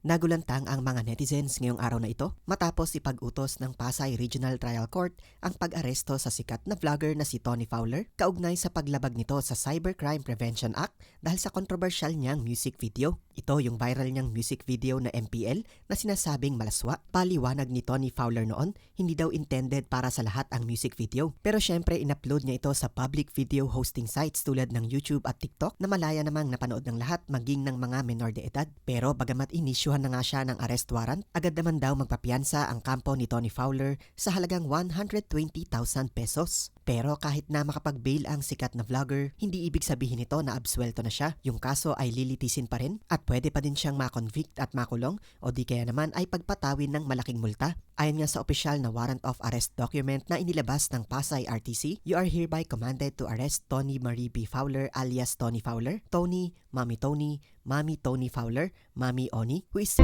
Nagulantang ang mga netizens ngayong araw na ito matapos ipag-utos ng Pasay Regional Trial Court ang pag-aresto sa sikat na vlogger na si Tony Fowler kaugnay sa paglabag nito sa Cybercrime Prevention Act dahil sa controversial niyang music video. Ito yung viral niyang music video na MPL na sinasabing malaswa. Paliwanag ni Tony Fowler noon, hindi daw intended para sa lahat ang music video. Pero syempre in-upload niya ito sa public video hosting sites tulad ng YouTube at TikTok na malaya namang napanood ng lahat maging ng mga menor de edad. Pero bagamat inisyuhan na nga siya ng arrest warrant, agad naman daw magpapiansa ang kampo ni Tony Fowler sa halagang 120,000 pesos. Pero kahit na makapag-bail ang sikat na vlogger, hindi ibig sabihin nito na absuelto na siya. Yung kaso ay lilitisin pa rin at pwede pa din siyang makonvict at makulong o di kaya naman ay pagpatawin ng malaking multa. Ayon nga sa opisyal na warrant of arrest document na inilabas ng Pasay RTC, you are hereby commanded to arrest Tony Marie B. Fowler alias Tony Fowler, Tony, Mami Tony, Mami Tony Fowler, Mami Oni, who is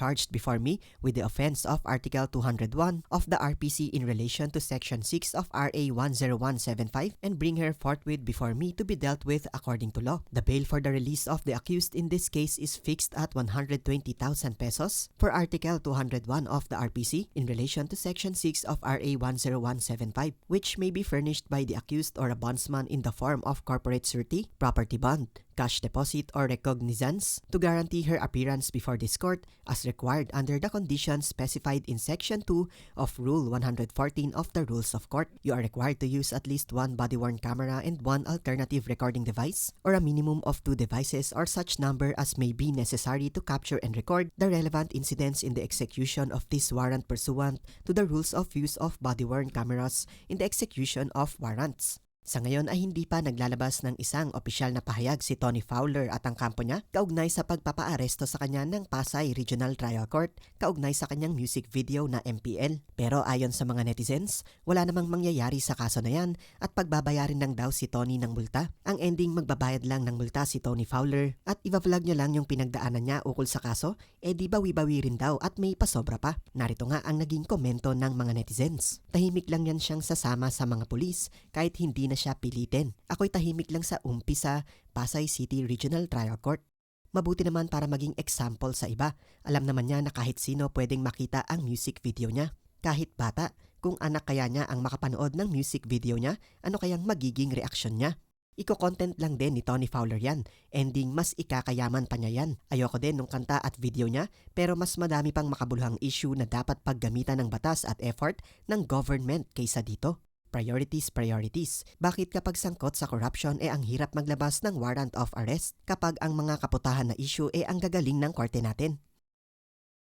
charged before me with the offense of Article 201 of the RPC in relation to Section 6 of RA 10175 and bring her forthwith before me to be dealt with according to law. The bail for the release of the accused in this case is fixed at 120,000 pesos for Article 201 of the RPC in relation to Section 6 of RA 10175 which may be furnished by the accused or a bondsman in the form of corporate surety, property bond, cash deposit or recognizance to guarantee her appearance before this court as required under the conditions specified in Section 2 of Rule 114 of the Rules of Court. You are required to use at least one body-worn camera and one alternative recording device or a minimum of two devices or such number as may be necessary to capture and record the relevant incidents in the execution of this warrant pursuant to the rules of use of body-worn cameras in the execution of warrants. Sa ngayon ay hindi pa naglalabas ng isang opisyal na pahayag si Tony Fowler at ang kampo niya kaugnay sa pagpapaaresto sa kanya ng Pasay Regional Trial Court kaugnay sa kanyang music video na MPL. Pero ayon sa mga netizens, wala namang mangyayari sa kaso na yan at pagbabayarin lang daw si Tony ng multa. Ang ending magbabayad lang ng multa si Tony Fowler at iba-vlog niya lang yung pinagdaanan niya ukol sa kaso, eh di bawi-bawi rin daw at may pasobra pa. Narito nga ang naging komento ng mga netizens. Tahimik lang yan siyang sasama sa mga pulis kahit hindi na siya pilitin. Ako'y tahimik lang sa umpisa Pasay City Regional Trial Court. Mabuti naman para maging example sa iba. Alam naman niya na kahit sino pwedeng makita ang music video niya. Kahit bata, kung anak kaya niya ang makapanood ng music video niya, ano kayang magiging reaksyon niya? Iko-content lang din ni Tony Fowler yan. Ending, mas ikakayaman pa niya yan. Ayoko din nung kanta at video niya, pero mas madami pang makabuluhang issue na dapat paggamitan ng batas at effort ng government kaysa dito. Priorities, priorities. Bakit kapag sangkot sa corruption eh ang hirap maglabas ng warrant of arrest kapag ang mga kaputahan na issue eh ang gagaling ng korte natin?